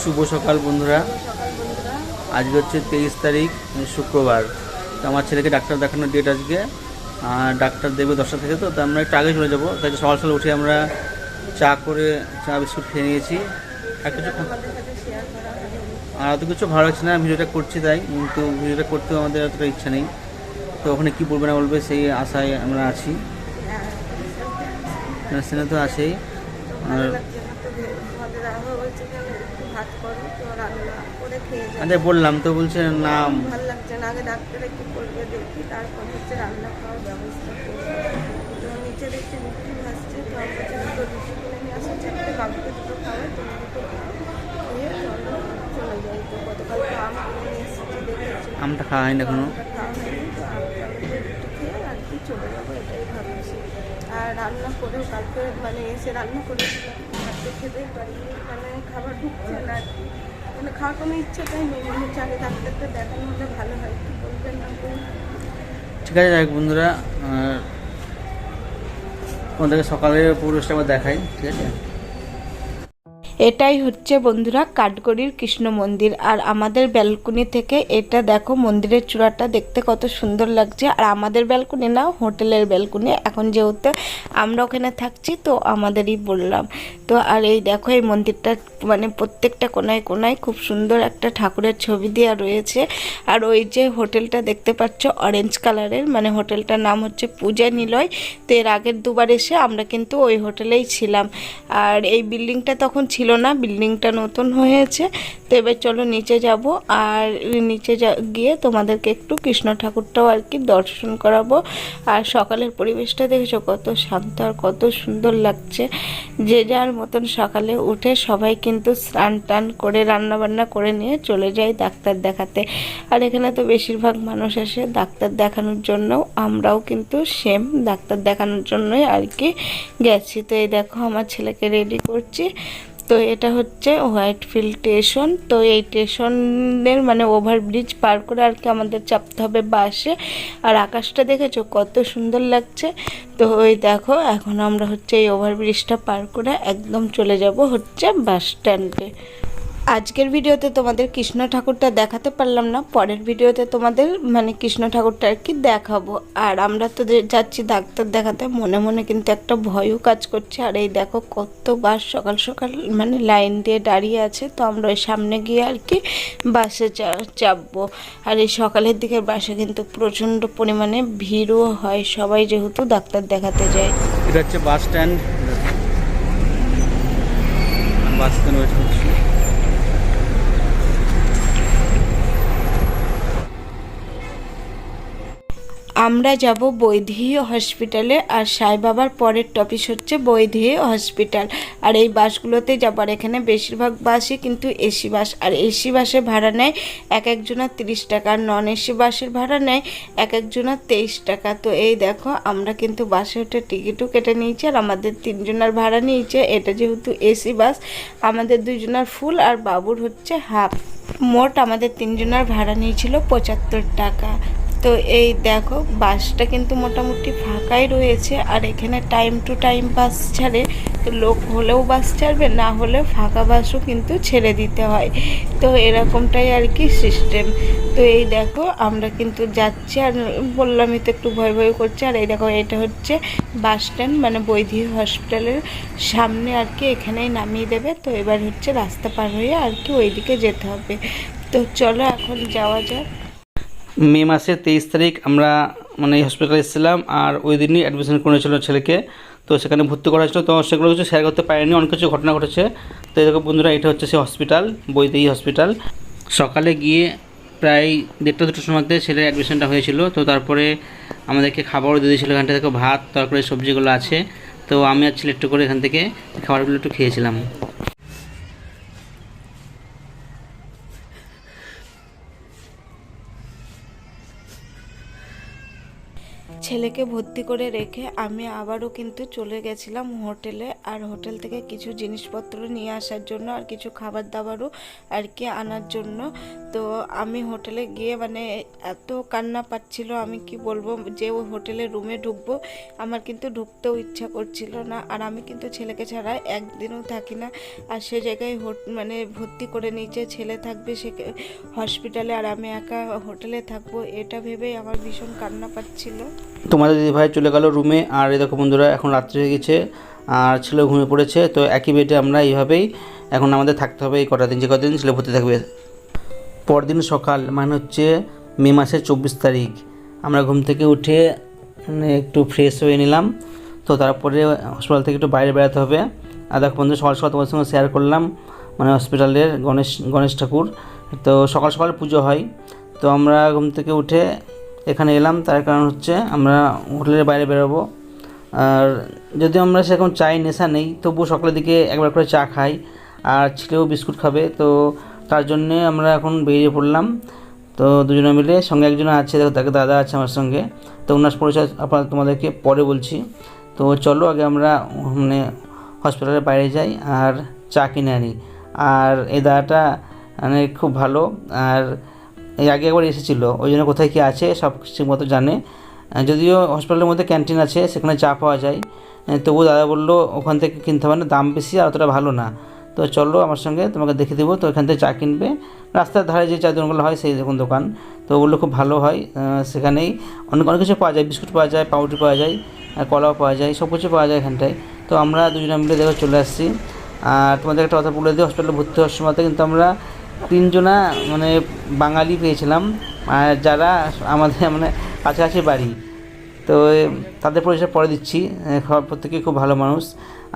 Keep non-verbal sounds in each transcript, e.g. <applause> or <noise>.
শুভ সকাল বন্ধুরা। আজকে হচ্ছে তেইশ তারিখ মানে শুক্রবার। তো আমার ছেলেকে ডাক্তার দেখানোর ডেট আজকে। আর ডাক্তার দেবে দশটা থেকে তো তো আমরা একটু আগে চলে যাব। তাই সকাল সকাল উঠে আমরা চা করে, চা বিস্কুট খেয়ে নিয়েছি। আর কিছু আর অত কিছু ভালো লাগছে না ভিডিওটা করছি তাই। কিন্তু ভিডিওটা করতেও আমাদের অতটা ইচ্ছা নেই। তো ওখানে কী বলবে না বলবে, সেই আশায় আমরা আছি। হ্যাঁ সেটা তো আছেই। আর ভাত করো তো রান্না করে খেয়ে আরে বললাম তো বলছে না। ভালো লাগছে না আগে ডাক্তারে কি করবে দেখি তারপর হচ্ছে রান্না খাওয়ার ব্যবস্থা তো নিচে দেখছি রুটি ভাসছে তো আমরা দুটো রুটি কিনে নিয়ে আসা চারটে বাবুকে দুটো খাওয়াই তুমি দুটো খেয়ে চলো। যাই তো গতকাল তো আম কিনে নিয়ে এসেছি দেখেছি? আমটা খাওয়া হয়নি এখনও? আমটা খাওয়া হয়নি তো আমটা খেয়ে আর কি চলে যাব এটাই ভাবছি। আর রান্না করেও কালকে মানে এসে রান্না করেছিলাম কালকে পারি মানে খাবার ঢুকছে না। আর কি মানে খাওয়ার কোনো ইচ্ছাটাই নেই, মনে হচ্ছে আগে ডাক্তারকে দেখানো হলে ভালো হয়, কি বলবেন ঠিক আছে, যাই বন্ধুরা তোমাদেরকে সকালে পুরুষটা আবার দেখাই, ঠিক আছে? এটাই হচ্ছে বন্ধুরা কাঠগড়ির কৃষ্ণ মন্দির। আর আমাদের ব্যালকনি থেকে এটা দেখো, মন্দিরের চূড়াটা দেখতে কত সুন্দর লাগছে। আর আমাদের ব্যালকনি না, হোটেলের ব্যালকনি। এখন যেহেতু আমরা ওখানে থাকছি, তো আমাদেরই বললাম। তো আর এই দেখো, এই মন্দিরটা মানে প্রত্যেকটা কোনায় কোনায় খুব সুন্দর একটা ঠাকুরের ছবি দেওয়া রয়েছে। আর ওই যে হোটেলটা দেখতে পাচ্ছ অরেঞ্জ কালারের মানে হোটেলটার নাম হচ্ছে পূজা নিলয়। তো এর আগের দুবার এসে আমরা কিন্তু ওই হোটেলেই ছিলাম। আর এই বিল্ডিংটা তখন ছিল না বিল্ডিংটা নতুন হয়েছে। তো এবার চলো নিচে যাব আর নিচে গিয়ে তোমাদেরকে একটু কৃষ্ণ ঠাকুরটাও আর কি দর্শন করাবো। আর সকালের পরিবেশটা দেখেছ? কত শান্ত আর কত সুন্দর লাগছে। যে যার মতন সকালে উঠে সবাই কিন্তু স্নান টান করে, রান্নাবান্না করে নিয়ে চলে যায় ডাক্তার দেখাতে। আর এখানে তো বেশিরভাগ মানুষ আসে ডাক্তার দেখানোর জন্য আমরাও কিন্তু সেম ডাক্তার দেখানোর জন্যই আর কি গেছি। তো এই দেখো, আমার ছেলেকে রেডি করছি। তো এটা হচ্ছে হোয়াইট ফিল্ড স্টেশন। তো এই স্টেশনের মানে ওভারব্রিজ পার করে আর কি আমাদের চাপতে হবে বাসে। আর আকাশটা দেখেছ কত সুন্দর লাগছে। তো ওই দেখো, এখন আমরা হচ্ছে এই ওভারব্রিজটা পার করে একদম চলে যাব হচ্ছে বাস স্ট্যান্ডে। আজকের ভিডিওতে তোমাদের কৃষ্ণ ঠাকুরটা দেখাতে পারলাম না, পরের ভিডিওতে তোমাদের মানে কৃষ্ণ ঠাকুরটা আর কি দেখাবো। আর আমরা তো যাচ্ছি ডাক্তার দেখাতে, মনে মনে কিন্তু একটা ভয়ও কাজ করছে। আর এই দেখো কত বাস সকাল সকাল মানে লাইন দিয়ে দাঁড়িয়ে আছে, তো আমরা ওই সামনে গিয়ে আর কি বাসে চাপবো। আর এই সকালের দিকের বাসে কিন্তু প্রচণ্ড পরিমাণে ভিড়ও হয়, সবাই যেহেতু ডাক্তার দেখাতে যায়। এটা হচ্ছে bus stand bus stand wait করছি আমরা যাব বৈদেহী হসপিটালে আর সাই বাবার পরের টপিস হচ্ছে বৈদেহী হসপিটাল। আর এই বাসগুলোতে যাবার এখানে বেশিরভাগ বাসই কিন্তু এসি বাস। আর এসি বাসে ভাড়া নেয় এক একজনের তিরিশ টাকা, আর নন এসি বাসের ভাড়া নেয় এক একজনের তেইশ টাকা। তো এই দেখো, আমরা কিন্তু বাসে উঠে টিকিটও কেটে নিয়েছি আর আমাদের তিনজনের ভাড়া নিয়েছে। এটা যেহেতু এসি বাস, আমাদের দুজনের ফুল আর বাবুর হচ্ছে হাফ। মোট আমাদের তিনজনের ভাড়া নিয়েছিল পঁচাত্তর টাকা। তো এই দেখো, বাসটা কিন্তু মোটামুটি ফাঁকাই রয়েছে, আর এখানে টাইম টু টাইম বাস ছাড়ে। তো লোক হলেও বাস ছাড়বে, না হলে ফাঁকা বাসও কিন্তু ছেড়ে দিতে হয়। তো এরকমটাই আর কি সিস্টেম তো এই দেখো, আমরা কিন্তু যাচ্ছি, আর বললামই তো একটু ভয় ভয় করছে, আর এই দেখো, এটা হচ্ছে বাস স্ট্যান্ড মানে বৈধি হসপিটালের সামনে আর কি, এখানেই নামিয়ে দেবে। তো এবার হচ্ছে রাস্তা পার হয়ে আর কি ওইদিকে যেতে হবে। তো চলো এখন যাওয়া যাক। মে মাসের তেইশ তারিখ আমরা মানে হসপিটালে এসেছিলাম আর ওই দিনই অ্যাডমিশন করেছিল ছেলেকে। তো সেখানে ভর্তি করা হয়েছিল। তো সেগুলো কিছু শেয়ার করতে পারেনি, অনেক কিছু ঘটনা ঘটেছে। তো দেখো বন্ধুরা, এটা হচ্ছে সে হসপিটাল বৈদেহী হসপিটাল সকালে গিয়ে প্রায় দেড়টা দুটোর সময় ছেলের অ্যাডমিশনটা হয়েছিল। তো তারপরে আমাদেরকে খাবারও দিয়ে দিয়েছিলো। এখান থেকে ভাত, তারপরে সবজিগুলো আছে। তো আমি আর ছেলে একটু করে এখান থেকে খাবারগুলো একটু খেয়েছিলাম। ছেলেকে ভর্তি করে রেখে আমি আবারও কিন্তু চলে গেছিলাম হোটেলে। আর হোটেল থেকে কিছু জিনিসপত্র নিয়ে আসার জন্য আর কিছু খাবার দাবারও আর কি আনার জন্য। তো আমি হোটেলে গিয়ে মানে এত কান্না পাচ্ছিল, আমি কি বলব যে ও হোটেলে রুমে ঢুকবো, আমার কিন্তু ঢুকতেও ইচ্ছা করছিল না। আর আমি কিন্তু ছেলেকে ছাড়া একদিনও থাকি না। আর সে জায়গায় মানে ভর্তি করে নিচে ছেলে থাকবে সে হসপিটালে। আর আমি একা হোটেলে থাকব, এটা ভেবেই আমার ভীষণ কান্না পাচ্ছিল। তোমাদের দিদিভাই চলে গেল রুমে আর এই দেখো বন্ধুরা, এখন রাত্রি হয়ে গেছে, আর ছেলে ঘুমিয়ে পড়েছে। তো একই বেডে আমরা এইভাবেই এখন আমাদের থাকতে হবে এই কটা দিন, যে কদিন ছেলে ভর্তি থাকবে। পরদিন সকাল মানে হচ্ছে মে মাসের চব্বিশ তারিখ। আমরা ঘুম থেকে উঠে মানে একটু ফ্রেশ হয়ে নিলাম। তো তারপরে হসপিটাল থেকে একটু বাইরে বেড়াতে হবে। আর দেখো বন্ধু সকাল সকাল তোমার সঙ্গে শেয়ার করলাম মানে হসপিটালের গণেশ গণেশ ঠাকুর। তো সকাল সকাল পুজো হয়। তো আমরা ঘুম থেকে উঠে এখানে এলাম, তার কারণ হচ্ছে আমরা হোটেলের বাইরে বেরোবো। আর যদি আমরা সেরকম চাই, নেশা নেই, তবুও সকালের দিকে একবার করে চা খাই, আর ছেলেও বিস্কুট খাবে, তো তার জন্যে আমরা এখন বেরিয়ে পড়লাম। তো দুজনে মিলে সঙ্গে একজন আছে, দেখো তাকে দাদা আছে আমার সঙ্গে, তো ওনার পরিচয় আপনার তোমাদেরকে পরে বলছি। তো চলো আগে আমরা মানে হসপিটালের বাইরে যাই আর চা কিনে আনি। আর এই দাদাটা মানে খুব ভালো, আর এই আগে একবার এসেছিল, ওই জন্য কোথায় কী আছে সব কিছু মতো জানে। যদিও হসপিটালের মধ্যে ক্যান্টিন আছে, সেখানে চা পাওয়া যায়। তবুও দাদা বলল, ওখান থেকে কিনতে হবে না, দাম বেশি আর অতটা ভালো না। তো চলো আমার সঙ্গে, তোমাকে দেখে দেবো, তো এখান থেকে চা কিনবে। রাস্তার ধারে যে চা দোকানগুলো হয়, সেই দেখুন দোকান। তো ওগুলো খুব ভালো হয় সেখানেই অনেক অনেক কিছু পাওয়া যায়। বিস্কুট পাওয়া যায়, পাউরুটি পাওয়া যায় কলাও পাওয়া যায়, সব কিছু পাওয়া যায় এখানটায়। তো আমরা দুজনে মিলে দেখো চলে আসছি। আর তোমাদের একটা কথা বলে দিই হসপিটালে ভর্তি হওয়ার সময়তে কিন্তু আমরা তিনজনা মানে বাঙালি পেয়েছিলাম। আর যারা আমাদের মানে কাছাকাছি বাড়ি তো তাদের পরিচয় পরে দিচ্ছি। এ, সব প্রত্যেকেই খুব ভালো মানুষ।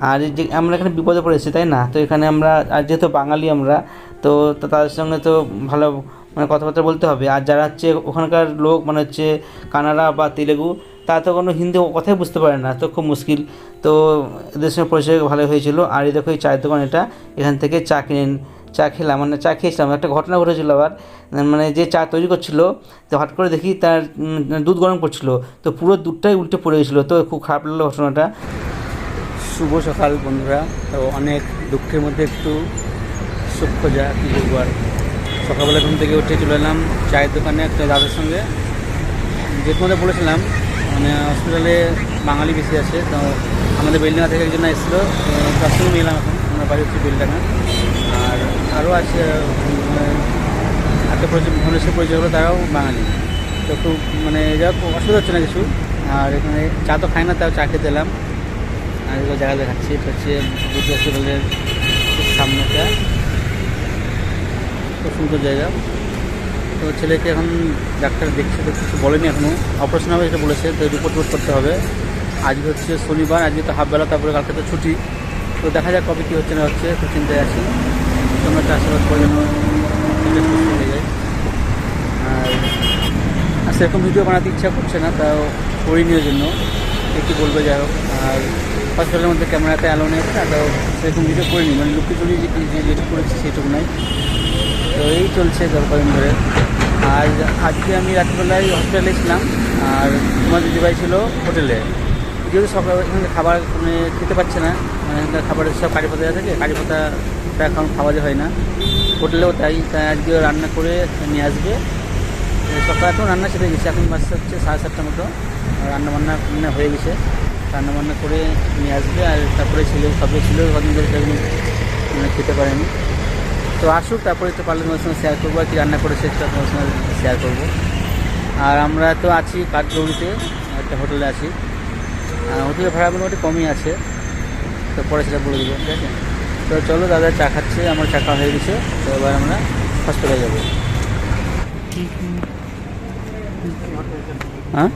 আর যে আমরা এখানে বিপদে পড়েছি তাই না? তো এখানে আমরা আর যেহেতু বাঙালি আমরা তো তো তাদের সঙ্গে তো ভালো মানে কথাবার্তা বলতে হবে। আর যারা হচ্ছে ওখানকার লোক মানে হচ্ছে কানাডা বা তেলেগু তারা তো কোনো হিন্দি কথাই বুঝতে পারে না তো খুব মুশকিল। তো এদের সঙ্গে পরিচয় ভালো হয়েছিল। আর এই দেখো এই চায়ের দোকান এটা এখান থেকে চা কিনে চা খেলাম মানে চা খেয়েছিলাম। একটা ঘটনা ঘটেছিল আবার মানে যে চা তৈরি করছিল, তো হঠাৎ করে দেখি তার দুধ গরম করছিল, তো পুরো দুধটাই উল্টে পড়ে গেছিল, তো খুব খারাপ লাগল ঘটনাটা। শুভ সকাল বন্ধুরা, তো অনেক দুঃখের মধ্যে একটু সুখ খোঁজা কী বলব আর। সকালবেলা ঘুম থেকে উঠে চলে এলাম চায়ের দোকানে একটা দাদার সঙ্গে। যে তোমাদের বলেছিলাম মানে হসপিটালে বাঙালি বেশি আছে, তো আমাদের বেলডাঙ্গা থেকে একজন এসেছিল তার সঙ্গে নিলাম এখন, আমার বাড়ি হচ্ছে বেলডাঙ্গা। আরও আছে একটা পরিচয় ভুবনেশ্বর পরিচয় হলো তারাও বাঙালি। তো খুব মানে যা অসুবিধা হচ্ছে না কিছু। আর এখানে চা তো খাই না, তাও চা খেতে এলাম আর এগুলো জায়গা দেখাচ্ছি হচ্ছে বুদ্ধ হসপিটালের সামনেটা। খুব সুন্দর জায়গা। তো ছেলেকে এখন ডাক্তার দেখছে, তো কিছু বলেনি এখনও অপারেশন হবে এটা বলেছে, তো রিপোর্ট টিপোর্ট করতে হবে। আজকে হচ্ছে শনিবার, আজকে তো হাফ বেলা তারপরে কালকে তো ছুটি। তো দেখা যাক কবে কী হচ্ছে না হচ্ছে, খুব চিন্তায় আছি। তোমরা একটা আশীর্বাদ করে যেন সুস্থ হয়ে যায় আর আর সেরকম ভিডিও বানাতে ইচ্ছা করছে না, তাও করিনি ওই জন্য। একটু বলবে যাই হোক। আর হসপিটালের মধ্যে ক্যামেরাতে অ্যালো নেই তাও সেরকম ভিডিও করিনি। মানে লুকি চুরি যেটুকু করেছি সেটুকু নাই। তো এই চলছে কদিন ধরে আর আজকে আমি রাত্রিবেলায় হসপিটালে ছিলাম, আর তোমার দিদিভাই ছিল হোটেলে। যেহেতু সকাল খাবার মানে খেতে পাচ্ছে না মানে খাবারের সব কারি পাতা থাকে, কারি পাতাটা এখন খাওয়া হয় না। হোটেলেও তাই তাই আজকে রান্না করে নিয়ে আসবে। সকালে তো রান্না সেরে গেছে, এখন বাসে হচ্ছে সাড়ে সাতটার মতো। রান্না বান্না মানে হয়ে গেছে। রান্না বান্না করে নিয়ে আসবে আর তারপরে ছেলে, সবে ছিল কদিন ধরে সেগুলো মানে খেতে পারেনি। তো আসুক, তারপরে তো পারলে তোমার সঙ্গে শেয়ার করব আর কি রান্না করেছে সেটা তোমার সঙ্গে শেয়ার করব। আর আমরা তো আছি কাঠগৌড়িতে, একটা হোটেলে আছি। হোটেলের ভাড়া মোটামুটি কমই আছে। তো পরে সেটা বলে দেবো, ঠিক আছে? তো চলো দাদা চা খাচ্ছে, আমার চা খাওয়া হয়ে গেছে, তো এবার আমরা হসপিটালে যাব। হ্যাঁ?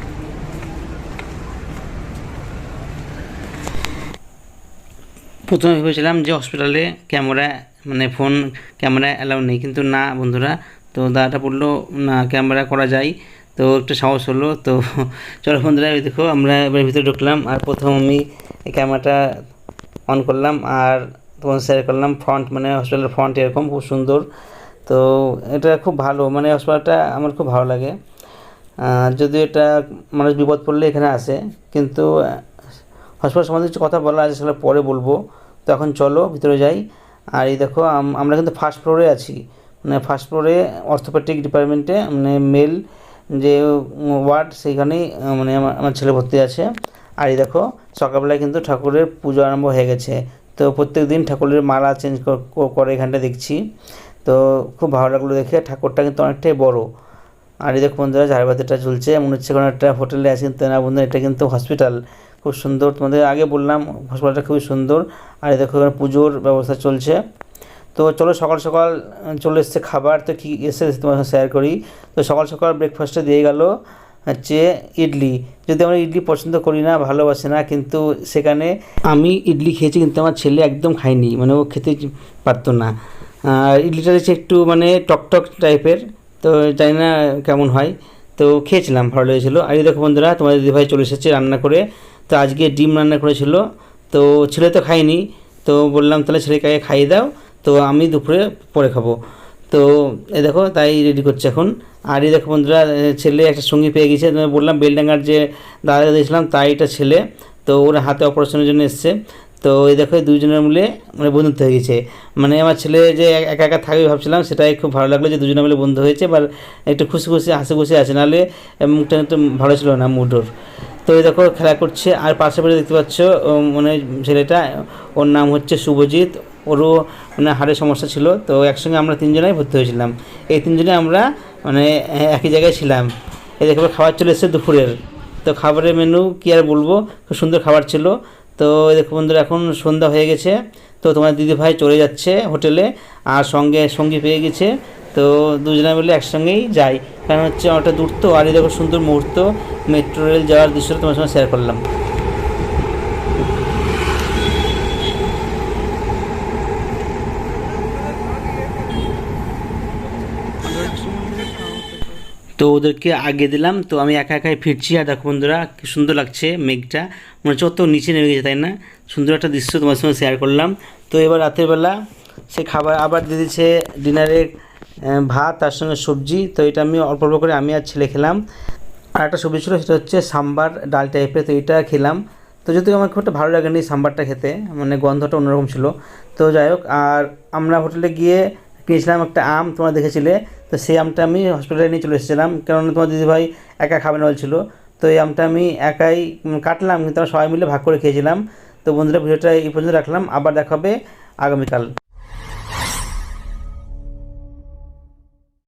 প্রথমে ভেবেছিলাম যে হসপিটালে ক্যামেরা মানে ফোন ক্যামেরা অ্যালাউ নেই, কিন্তু না বন্ধুরা, তো দাদাটা বলল, না ক্যামেরা করা যায়। তো একটু সাহস হলো, তো <laughs> চলো বন্ধুরা, এই দেখো, আমরা এবার ভিতরে ঢুকলাম, আর প্রথম আমি ক্যামেরাটা অন করলাম, আর তোমার শেয়ার করলাম ফ্রন্ট মানে হসপিটালের ফ্রন্ট এরকম, খুব সুন্দর। তো এটা খুব ভালো মানে হসপিটালটা আমার খুব ভালো লাগে। যদিও এটা মানুষ বিপদ পড়লে এখানে আসে, কিন্তু হসপিটাল সম্বন্ধে কিছু কথা বলা আছে, সেগুলো পরে বলব। তো এখন চলো, ভিতরে যাই। আর এই দেখো আমরা কিন্তু ফার্স্ট ফ্লোরে আছি। মানে ফার্স্ট ফ্লোরে অর্থোপেডিক ডিপার্টমেন্টে মানে মেল যে ওয়ার্ড সেইখানেই মানে আমার ছেলে ভর্তি আছে। আর এই দেখো, সকালবেলায় কিন্তু ঠাকুরের পুজো আরম্ভ হয়ে গেছে। তো প্রত্যেক দিন ঠাকুরের মালা চেঞ্জ করে এখানটা দেখছি। তো খুব ভালো লাগল দেখে। ঠাকুরটা কিন্তু অনেকটাই বড়। আর এই দেখো বন্ধুরা, ঝাড়বাতিটা ঝুলছে মনে হচ্ছে কোনো একটা হোটেলে আছে কিন্তু না বন্ধুরা, এটা কিন্তু হসপিটাল খুব সুন্দর। তোমাদের আগে বললাম হসপিটালটা খুবই সুন্দর। আর এই দেখো এখানে পুজোর ব্যবস্থা চলছে। তো চলো সকাল সকাল, চলে এসছে খাবার। তো কী এসে তোমার শেয়ার করি। তো সকাল সকাল ব্রেকফাস্টে দিয়ে গেল। হচ্ছে ইডলি। যদি আমরা ইডলি পছন্দ করি না, ভালোবাসে না, কিন্তু সেখানে আমি ইডলি খেয়েছি, কিন্তু আমার ছেলে একদম খায়নি মানে ও খেতে পারতো না। আর ইডলিটা হচ্ছে একটু মানে টকটক টাইপের, তো জানি না কেমন হয়। তো খেয়েছিলাম, ভালো লেগেছিলো। আর দেখো বন্ধুরা, তোমাদের দিদিভাই চলে এসেছে রান্না করে। তো আজকে ডিম রান্না করেছিল, তো ছেলে তো খায়নি, তো বললাম তাহলে ছেলেকে খাইয়ে দাও, তো আমি দুপুরে পরে খাব। তো, এই দেখো, তাই রেডি করছে এখন। আর এই দেখো বন্ধুরা, ছেলে একটা সঙ্গী পেয়ে গেছে। বললাম, বেলডাঙ্গার যে দাদা দিয়েছিলাম তাই এটা ছেলে। তো ওরা হাতে অপারেশনের জন্য এসছে। তো এই দেখো দুজনের মিলে মানে বন্ধুত্ব হয়ে গেছে। মানে আমার ছেলে যে এক- একা থাকবে ভাবছিলাম, সেটাই খুব ভালো লাগল যে দুজনে মিলে বন্ধু হয়েছে। এবার একটু খুশি খুশি, হাসি খুশি আছে। নাহলে মুখটা একটু ভালো ছিল না মুডোর তো এই দেখো, খেলা করছে। আর পাশে পাশে দেখতে পাচ্ছ মানে ছেলেটা, ওর নাম হচ্ছে শুভজিৎ। ওরও মানে হাড়ের সমস্যা ছিল, তো একসঙ্গে আমরা তিনজনেই ভর্তি হয়েছিলাম। এই তিনজনে আমরা মানে একই জায়গায় ছিলাম। এই দেখো খাবার চলে এসেছে দুপুরের। তো খাবারের মেনু কী আর বলব, খুব সুন্দর খাবার ছিল। তো দেখো বন্ধুরা, এখন সন্ধ্যা হয়ে গেছে। তো তোমার দিদি ভাই চলে যাচ্ছে হোটেলে, আর সঙ্গে সঙ্গী পেয়ে গেছে। তো দুজনে মিলে একসঙ্গেই যাই। কারণ হচ্ছে অনেকটা দূর তো, আর এই দেখো সুন্দর মুহূর্ত। মেট্রো রেল যাওয়ার দৃশ্যটা তোমার সঙ্গে শেয়ার করলাম। তো ওদেরকে আগে দিলাম, তো আমি একা একাই ফিরছি। আর দেখো বন্ধুরা, কি সুন্দর লাগছে মেঘটা। মনে হচ্ছে অত নিচে নেমে গেছে, তাই না? সুন্দর একটা দৃশ্য তোমার সঙ্গে শেয়ার করলাম। তো এবার রাতের বেলা সে খাবার আবার দিয়ে দিচ্ছে ডিনারে ভাত, তার সঙ্গে সবজি। তো এটা আমি অল্প অল্প করে আমি আর ছেলে খেলাম। আর একটা সবজি ছিল, সেটা হচ্ছে সাম্বার ডাল টাইপের তো এটা খেলাম। তো যদিও আমার খুব একটা ভালো লাগেনি সাম্বারটা খেতে মানে গন্ধটা অন্যরকম ছিল। তো যাই হোক, আর আমরা হোটেলে গিয়ে কিনেছিলাম একটা আম তোমরা দেখেছিলে, তো সেই আমটা আমি হসপিটালে নিয়ে চলে এসেছিলাম। কেননা তোমার দিদিভাই একা খাবেন বলছিল তো এই আমটা আমি একাই কাটলাম, কিন্তু আমরা সবাই মিলে ভাগ করে খেয়েছিলাম। তো বন্ধুরা, ভিডিওটা এই পর্যন্ত রাখলাম, আবার দেখাবে আগামীকাল।